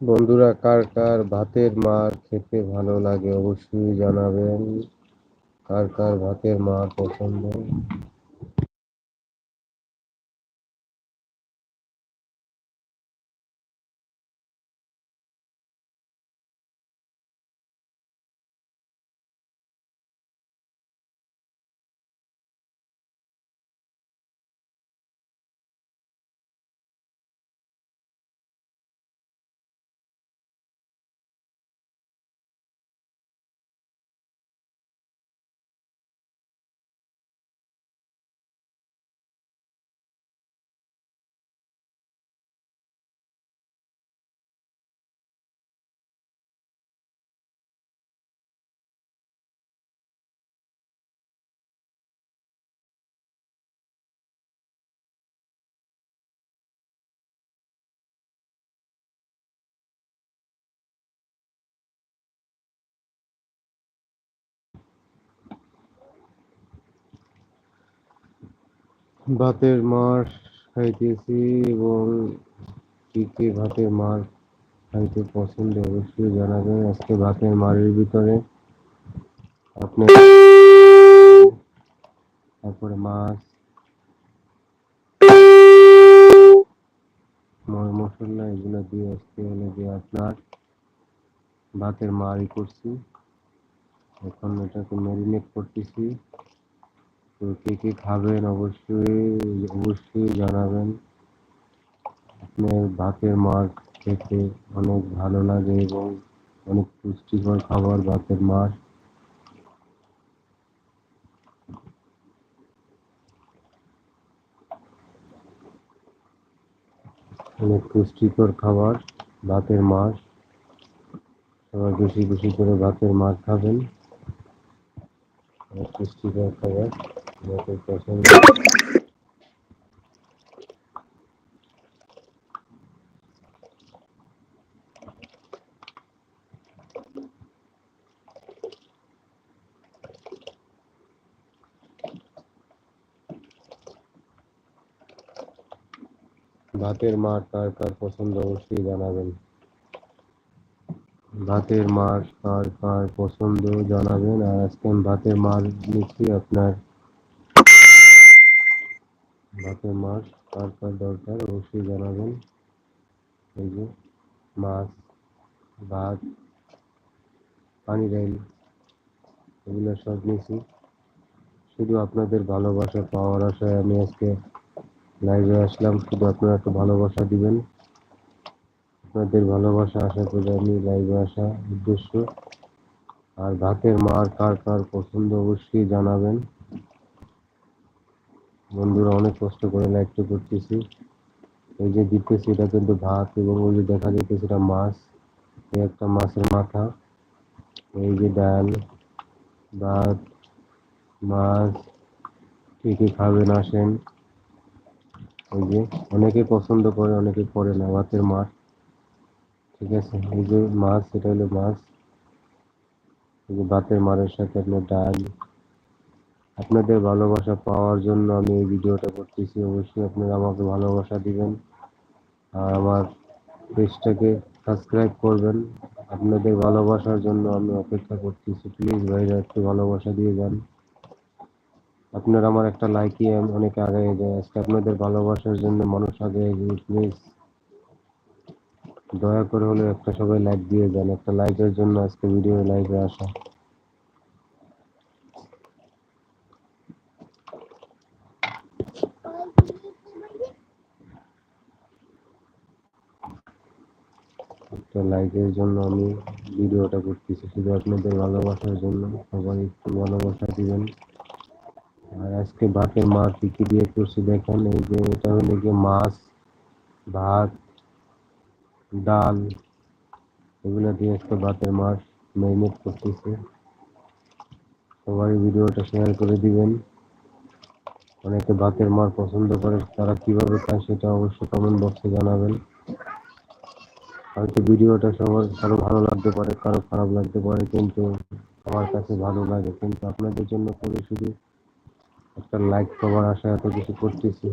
বন্ধুরা, কার কার ভাতের মার খেতে ভালো লাগে অবশ্যই জানাবেন। কার কার ভাতের মার পছন্দ? ভাতের মার খাইতেছি এবং কি কি ভাতের মার খাইতে পছন্দ অবশ্যই জানাবেন আজকে ভাতের মারের ভিতরে। আপনি তারপরে মাছ মশলা এগুলো দিয়ে আজকে হলে দিয়ে আপনার ভাতের মারি করছি। এখন এটাকে ম্যারিনেট করতেছি। তো কে কে খাবেন অবশ্যই অবশ্যই জানাবেন। আপনার ভাতের মার খেতে অনেক ভালো লাগে এবং অনেক পুষ্টিকর খাবার ভাতের মার অনেক পুষ্টিকর খাবার, ভাতের মাছ। সবাই বেশি বেশি করে ভাতের মাছ খাবেন। অনেক পুষ্টিকর খাবার। ভাতের পছন্দ ভাতের মাছ কার কার পছন্দ অবশ্যই জানাবেন ভাতের মাছ কার কার পছন্দ জানাবেন আর আজকে আমি ভাতের মাছ নিচ্ছি আপনার ভাতের মাছ, কার কার দরকার অবশ্যই জানাবেন। এই যে মাছ, ভাত, পানি ডাইল, এগুলো সব নিয়েছি শুধু আপনাদের ভালোবাসা পাওয়ার আশায় আমি আজকে লাইভে আসলাম। শুধু আপনারা একটু ভালোবাসা দিবেন। আপনাদের ভালোবাসা আশা করে আমি লাইভে আসা উদ্দেশ্য। আর ভাতের মার কার কার পছন্দ অবশ্যই জানাবেন। বন্ধুরা অনেক কষ্ট করে লাইভটা করতেছি। এই যে দিতেছি, এটা কিন্তু ভাত এবং ওই যে দেখা যাইতেছে এটা মাছ। এই একটা মাছের মাথা। এই যে ডাল, ভাত, মাছ, কি কি খাবেন আসেন। এই যে অনেকে পছন্দ করে, অনেকে করে না, ভাতের মাছ। ঠিক আছে, এই যে মাছ, এটা হলো মাছ। এই যে ভাতের মারের সাথে আপনার ডাল। আপনাদের ভালোবাসা পাওয়ার জন্য আমি এই ভিডিওটা করতেছি। অবশ্যই আপনারা আমাকে ভালোবাসা দিবেন আর আমার পেজটাকে সাবস্ক্রাইব করবেন। আপনাদের ভালোবাসার জন্য আমি অপেক্ষা করতেছি। প্লিজ ভাইরা, একটু ভালোবাসা দিয়ে যান। আপনারা আমার একটা লাইকই অনেক আগে যায় আজকে আপনাদের ভালোবাসার জন্য মানুষ আগে প্লিজ দয়া করে হলে একটা সবাই লাইক দিয়ে যান। একটা লাইকের জন্য আজকে ভিডিও লাইভে আসা। একটা লাইকের জন্য আমি ভিডিওটা করতেছি। শুধু আপনাদের ভালোবাসার জন্য। সবাই একটু ভালোবাসা দিবেন। আর আজকে ভাতের মাছ কি কি দিয়ে করছি দেখেন, এই যে এটা হলো গিয়ে মাছ, ভাত, ডাল, এগুলো দিয়ে আজকে ভাতের মাছ ম্যারিনেট করতেছি। সবাই ভিডিওটা শেয়ার করে দিবেন। অনেকে ভাতের মার পছন্দ করে, তারা কীভাবে খায় সেটা অবশ্যই কমেন্ট বক্সে জানাবেন। হয়তো ভিডিওটা সবার, কারও ভালো লাগতে পারে, কারও খারাপ লাগতে পারে, কিন্তু আমার কাছে ভালো লাগে। কিন্তু আপনাদের জন্য করে শুধু একটা লাইক পাওয়ার আশা এত কিছু করতেছি।